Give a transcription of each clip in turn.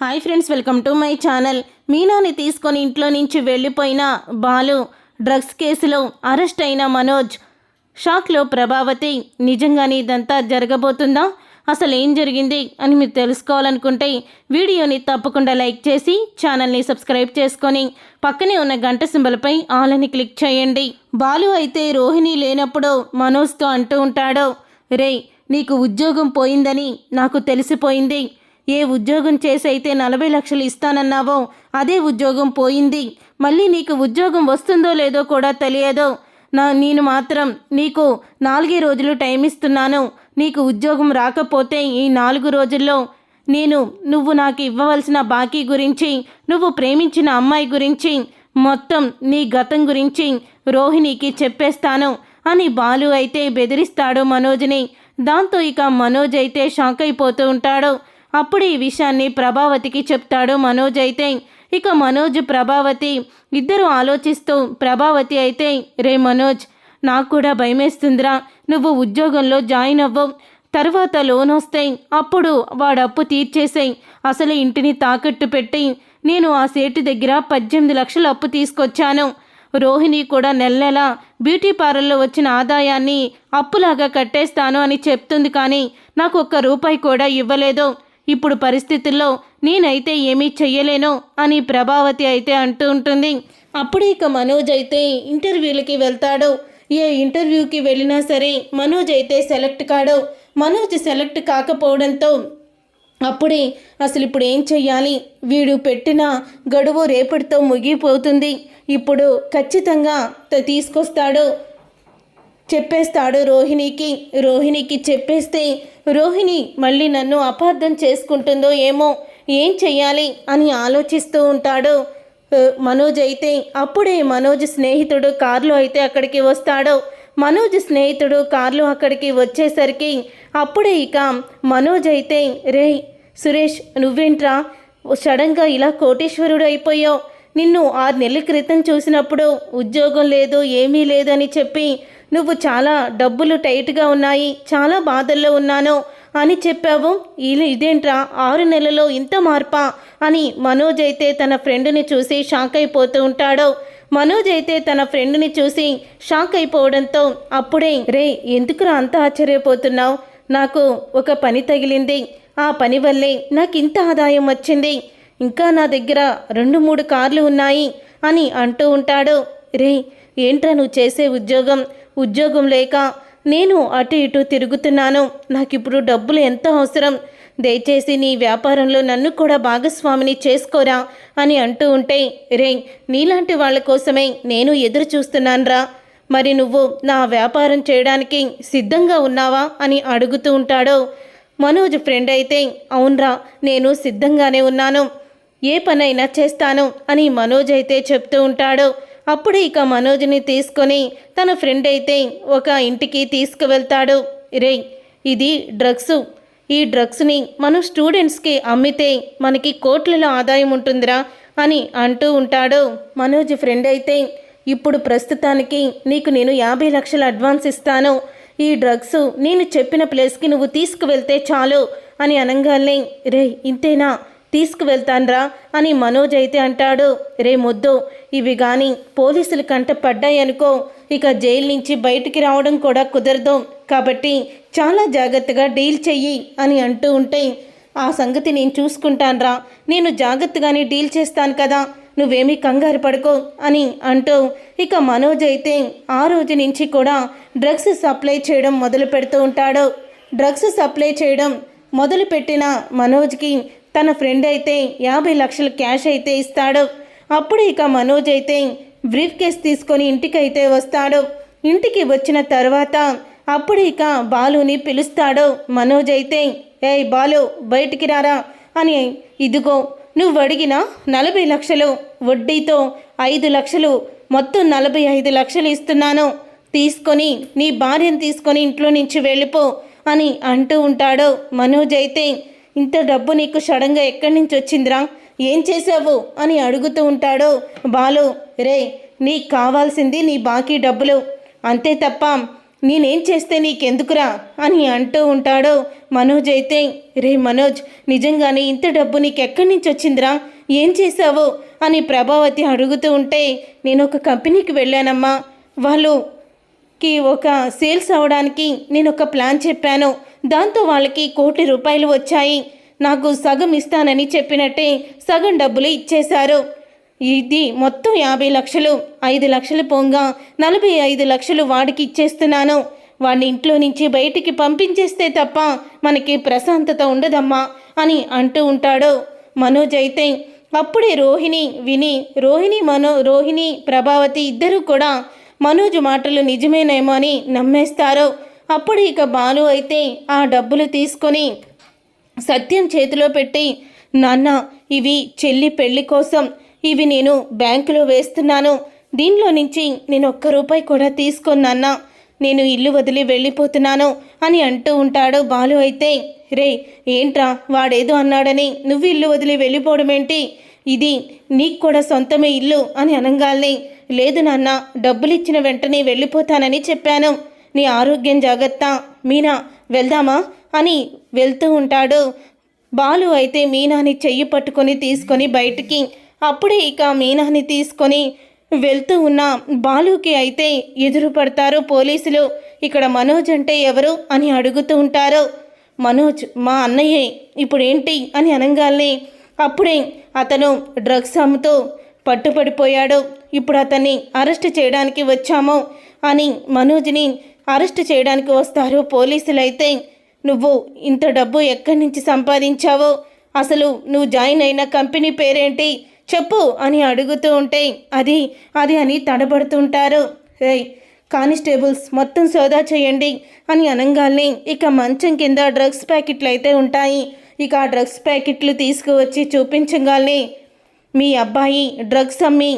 Hi friends welcome to my channel. మీనాని తీసుకొని ఇంట్లో నుంచి వెళ్ళిపోయిన బాలు డ్రగ్స్ కేసులో అరెస్ట్ అయిన మనోజ్. షాక్లో ప్రభావతి నిజంగానే ఇదంతా జరగబోతుందా? అసలు ఏం జరిగింది అని మీరు తెలుసుకోవాలనుకుంటే వీడియోని తప్పకుండా లైక్ చేసి ఛానల్ని సబ్స్క్రైబ్ చేసుకొని పక్కనే ఉన్న గంట సింబల్పై ఆల్ అని క్లిక్ చేయండి. బాలు అయితే రోహిణి లేనప్పుడు మనోజ్తో అంటూ ఉంటాడు రే నీకు ఉద్యోగం పోయిందని నాకు తెలిసిపోయింది. ఏ ఉద్యోగం చేసి అయితే నలభై లక్షలు ఇస్తానన్నావో అదే ఉద్యోగం పోయింది. మళ్ళీ నీకు ఉద్యోగం వస్తుందో లేదో కూడా తెలియదు. నా నేను మాత్రం నీకు నాలుగే రోజులు టైం ఇస్తున్నాను. నీకు ఉద్యోగం రాకపోతే ఈ నాలుగు రోజుల్లో నేను నువ్వు నాకు ఇవ్వవలసిన బాకీ గురించి నువ్వు ప్రేమించిన అమ్మాయి గురించి మొత్తం నీ గతం గురించి రోహిణికి చెప్పేస్తాను అని బాలు అయితే బెదిరిస్తాడు మనోజ్ని. దాంతో ఇక మనోజ్ అయితే షాక్ అయిపోతూ ఉంటాడు. అప్పుడు ఈ విషయాన్ని ప్రభావతికి చెప్తాడు మనోజ్ అయితే. ఇక మనోజ్ ప్రభావతి ఇద్దరు ఆలోచిస్తూ ప్రభావతి అయితే రే మనోజ్ నాకు కూడా భయమేస్తుందిరా. నువ్వు ఉద్యోగంలో జాయిన్ అవ్వవు తర్వాత లోన్ వస్తాయి అప్పుడు వాడు అప్పు తీర్చేసాయి. అసలు ఇంటిని తాకట్టు పెట్టి నేను ఆ సేటు దగ్గర పద్దెనిమిది లక్షలు అప్పు తీసుకొచ్చాను. రోహిణి కూడా నెల నెల బ్యూటీ పార్లర్లో వచ్చిన ఆదాయాన్ని అప్పులాగా కట్టేస్తాను అని చెప్తుంది కానీ నాకు ఒక్క రూపాయి కూడా ఇవ్వలేదు. ఇప్పుడు పరిస్థితుల్లో నేనైతే ఏమీ చెయ్యలేను అని ప్రభావతి అయితే అంటూ ఉంటుంది. అప్పుడు ఇక మనోజ్ అయితే ఇంటర్వ్యూలకి వెళ్తాడు. ఏ ఇంటర్వ్యూకి వెళ్ళినా సరే మనోజ్ అయితే సెలెక్ట్ కాడు. మనోజ్ సెలెక్ట్ కాకపోవడంతో అప్పుడే అసలు ఇప్పుడు ఏం చెయ్యాలి? వీడు పెట్టిన గడువు రేపటితో ముగిపోతుంది. ఇప్పుడు ఖచ్చితంగా తీసుకొస్తాడు. చెప్పేస్తాడు రోహిణికి రోహిణికి చెప్పేస్తే రోహిణి మళ్ళీ నన్ను అపార్థం చేసుకుంటుందో ఏమో ఏం చెయ్యాలి అని ఆలోచిస్తూ ఉంటాడు. మనోజ్ అయితే అప్పుడే మనోజ్ స్నేహితుడు కారులో అయితే అక్కడికి వస్తాడు. మనోజ్ స్నేహితుడు కారులో అక్కడికి వచ్చేసరికి అప్పుడే ఇక మనోజ్ అయితే రే సురేష్ నువ్వేంట్రా? సడన్గా ఇలా కోటేశ్వరుడు అయిపోయావు. నిన్ను ఆరు నెలల క్రితం చూసినప్పుడు ఉద్యోగం లేదు ఏమీ లేదని చెప్పి నువ్వు చాలా డబ్బులు టైట్గా ఉన్నాయి చాలా బాధల్లో ఉన్నాను అని చెప్పావు. ఇదేంట్రా? ఆరు నెలలో ఇంత మార్పా? అని మనోజ్ అయితే తన ఫ్రెండ్ని చూసి షాక్ అయిపోతూ ఉంటాడు. మనోజ్ అయితే తన ఫ్రెండ్ని చూసి షాక్ అయిపోవడంతో అప్పుడే రే ఎందుకురా అంత ఆశ్చర్యపోతున్నావు? నాకు ఒక పని తగిలింది. ఆ పని వల్లే నాకు ఇంత ఆదాయం వచ్చింది. ఇంకా నా దగ్గర రెండు మూడు కార్లు ఉన్నాయి అని అంటూ ఉంటాడు. రే ఏంట్రా నువ్వు చేసే ఉద్యోగం? ఉద్యోగం లేక నేను అటు ఇటు తిరుగుతున్నాను. నాకు ఇప్పుడు డబ్బులు ఎంతో అవసరం? దయచేసి నీ వ్యాపారంలో నన్ను కూడా భాగస్వామిని చేసుకోరా అని అంటూ ఉంటే రే నీలాంటి వాళ్ళ కోసమే నేను ఎదురు చూస్తున్నానురా. మరి నువ్వు నా వ్యాపారం చేయడానికి సిద్ధంగా ఉన్నావా అని అడుగుతూ ఉంటాడు. మనోజ్ ఫ్రెండ్ అయితే అవునరా నేను సిద్ధంగానే ఉన్నాను. ఏ పనైనా చేస్తాను అని మనోజ్ అయితే చెప్తూ ఉంటాడు. అప్పుడు ఇక మనోజ్ని తీసుకొని తన ఫ్రెండ్ అయితే ఒక ఇంటికి తీసుకువెళ్తాడు. రే ఇది డ్రగ్స్. ఈ డ్రగ్స్ని మనం స్టూడెంట్స్కి అమ్మితే మనకి కోట్లలో ఆదాయం ఉంటుందిరా అని అంటూ ఉంటాడు. మనోజ్ ఫ్రెండ్ అయితే ఇప్పుడు ప్రస్తుతానికి నీకు నేను యాభై లక్షల అడ్వాన్స్ ఇస్తాను. ఈ డ్రగ్స్ నేను చెప్పిన ప్లేస్కి నువ్వు తీసుకువెళ్తే చాలు అని అనగానే రే ఇంతేనా? తీసుకువెళ్తాన్రా అని మనోజ్ అయితే అంటాడు. రే మొద్దు ఇవి కానీ పోలీసులు కంట పడ్డాయనుకో ఇక జైలు నుంచి బయటికి రావడం కూడా కుదరదు. కాబట్టి చాలా జాగ్రత్తగా డీల్ చెయ్యి అని అంటూ ఉంటే ఆ సంగతి నేను చూసుకుంటాన్రా. నేను జాగ్రత్తగానే డీల్ చేస్తాను కదా నువ్వేమీ కంగారు పడుకో అని అంటూ ఇక మనోజ్ అయితే ఆ రోజు నుంచి కూడా డ్రగ్స్ సప్లై చేయడం మొదలు పెడుతూ ఉంటాడు. డ్రగ్స్ సప్లై చేయడం మొదలుపెట్టిన మనోజ్కి తన ఫ్రెండ్ అయితే యాభై లక్షలు క్యాష్ అయితే ఇస్తాడు. అప్పుడు ఇక మనోజ్ అయితే బ్రీఫ్ కేస్ తీసుకొని ఇంటికైతే వస్తాడు. ఇంటికి వచ్చిన తర్వాత అప్పుడు ఇక బాలుని పిలుస్తాడు. మనోజ్ అయితే ఏయ్ బాలు బయటికి రారా? అని ఇదిగో నువ్వు అడిగిన నలభై లక్షలు వడ్డీతో ఐదు లక్షలు మొత్తం నలభై ఐదు లక్షలు ఇస్తున్నాను. తీసుకొని నీ భార్యను తీసుకొని ఇంట్లో నుంచి వెళ్ళిపో అని అంటూ ఉంటాడు మనోజ్ అయితే. ఇంత డబ్బు నీకు సడన్గా ఎక్కడి నుంచి వచ్చిందిరా? ఏం చేసావు అని అడుగుతూ ఉంటాడు. బాలు రే నీకు కావాల్సింది నీ బాకీ డబ్బులు. అంతే తప్ప నేనేం చేస్తే నీకెందుకురా? అని అంటూ ఉంటాడు. మనోజ్ అయితే రే మనోజ్ నిజంగానే ఇంత డబ్బు నీకెక్కడి నుంచి వచ్చిందిరా? ఏం చేశావు? అని ప్రభావతి అడుగుతూ ఉంటే నేను ఒక కంపెనీకి వెళ్ళానమ్మా. వాళ్ళు కి ఒక సేల్స్ అవ్వడానికి నేను ఒక ప్లాన్ చెప్పాను. దాంతో వాళ్ళకి కోటి రూపాయలు వచ్చాయి. నాకు సగం ఇస్తానని చెప్పినట్టే సగం డబ్బులు ఇచ్చేశారు. ఇది మొత్తం యాభై లక్షలు. ఐదు లక్షలు పొంగా నలభై ఐదు లక్షలు వాడికి ఇచ్చేస్తున్నాను. వాడిని ఇంట్లో నుంచి బయటికి పంపించేస్తే తప్ప మనకి ప్రశాంతత ఉండదమ్మా అని అంటూ ఉంటాడు. మనోజ్ అయితే అప్పుడే రోహిణి విని రోహిణి మనో రోహిణి ప్రభావతి ఇద్దరూ కూడా మనోజ్ మాటలు నిజమేనేమో అని నమ్మేస్తారు. అప్పుడు ఇక బాలు అయితే ఆ డబ్బులు తీసుకొని సత్యం చేతిలో పెట్టి నాన్న ఇవి చెల్లి పెళ్ళి కోసం ఇవి నేను బ్యాంకులో వేస్తున్నాను. దీనిలో నుంచి నేను ఒక్క రూపాయి కూడా తీసుకున్నాన్న నేను ఇల్లు వదిలి వెళ్ళిపోతున్నాను అని అంటూ ఉంటాడు బాలు అయితే. రే ఏంట్రా? వాడేదో అన్నాడని నువ్వు ఇల్లు వదిలి వెళ్ళిపోవడం ఏంటి? ఇది నీకు కూడా సొంతమే ఇల్లు అని అనగాల్ని. లేదు నాన్న. డబ్బులు ఇచ్చిన వెంటనే వెళ్ళిపోతానని చెప్పాను. నీ ఆరోగ్యం జాగ్రత్త మీనా వెళ్దామా? అని వెళ్తూ ఉంటాడు. బాలు అయితే మీనాని చెయ్యి పట్టుకొని తీసుకొని బయటికి. అప్పుడే ఇక మీనాని తీసుకొని వెళ్తూ ఉన్న బాలుకి అయితే ఎదురు పడతారు పోలీసులు. ఇక్కడ మనోజ్ అంటే ఎవరు అని అడుగుతూ ఉంటారు. మనోజ్ మా అన్నయ్యే ఇప్పుడేంటి? అని అనగానే అప్పుడే అతను డ్రగ్స్ అమ్ముతూ పట్టుపడిపోయాడు. ఇప్పుడు అతన్ని అరెస్ట్ చేయడానికి వచ్చాము అని మనోజ్ని అరెస్ట్ చేయడానికి వస్తారు. పోలీసులైతే నువ్వు ఇంత డబ్బు ఎక్కడి నుంచి సంపాదించావో? అసలు నువ్వు జాయిన్ అయిన కంపెనీ పేరేంటి? చెప్పు అని అడుగుతూ ఉంటే అది అది అని తడబడుతుంటారు. రే కానిస్టేబుల్స్ మొత్తం సోదా చేయండి అని అనగానే ఇక మంచం కింద డ్రగ్స్ ప్యాకెట్లు అయితే ఉంటాయి. ఇక ఆ డ్రగ్స్ ప్యాకెట్లు తీసుకువచ్చి చూపించగానే మీ అబ్బాయి డ్రగ్స్ అమ్మి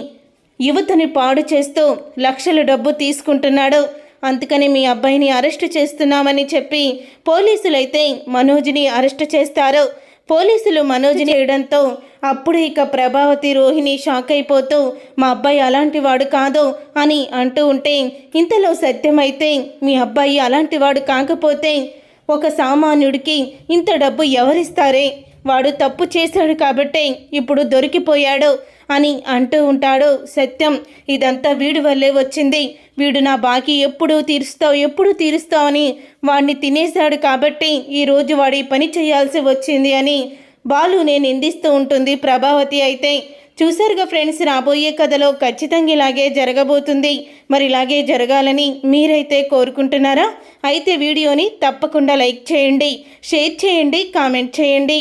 యువతని పాడు చేస్తూ లక్షల డబ్బు తీసుకుంటున్నాడు. అందుకని మీ అబ్బాయిని అరెస్ట్ చేస్తున్నామని చెప్పి పోలీసులైతే మనోజ్ని అరెస్ట్ చేస్తారు. పోలీసులు మనోజ్ని చేయడంతో అప్పుడు ఇక ప్రభావతి రోహిణి షాక్ అయిపోతూ మా అబ్బాయి అలాంటి వాడు కాదు అని అంటూ ఉంటే ఇంతలో సత్యమైతే మీ అబ్బాయి అలాంటి వాడు కాకపోతే ఒక సామాన్యుడికి ఇంత డబ్బు ఎవరిస్తారే? వాడు తప్పు చేశాడు కాబట్టే ఇప్పుడు దొరికిపోయాడు. అని అంటూ ఉంటాడు. సత్యం ఇదంతా వీడి వల్లే వచ్చింది. వీడు నా బాకీ ఎప్పుడు తీరుస్తావు ఎప్పుడు తీరుస్తావు అని వాడిని తినేశాడు కాబట్టి ఈరోజు వాడి పని చేయాల్సి వచ్చింది అని బాలునే నిందిస్తూ ఉంటుంది ప్రభావతి అయితే. చూసారుగా ఫ్రెండ్స్ రాబోయే కథలో ఖచ్చితంగా ఇలాగే జరగబోతుంది. మరి ఇలాగే జరగాలని మీరైతే కోరుకుంటున్నారా? అయితే వీడియోని తప్పకుండా లైక్ చేయండి షేర్ చేయండి కామెంట్ చేయండి.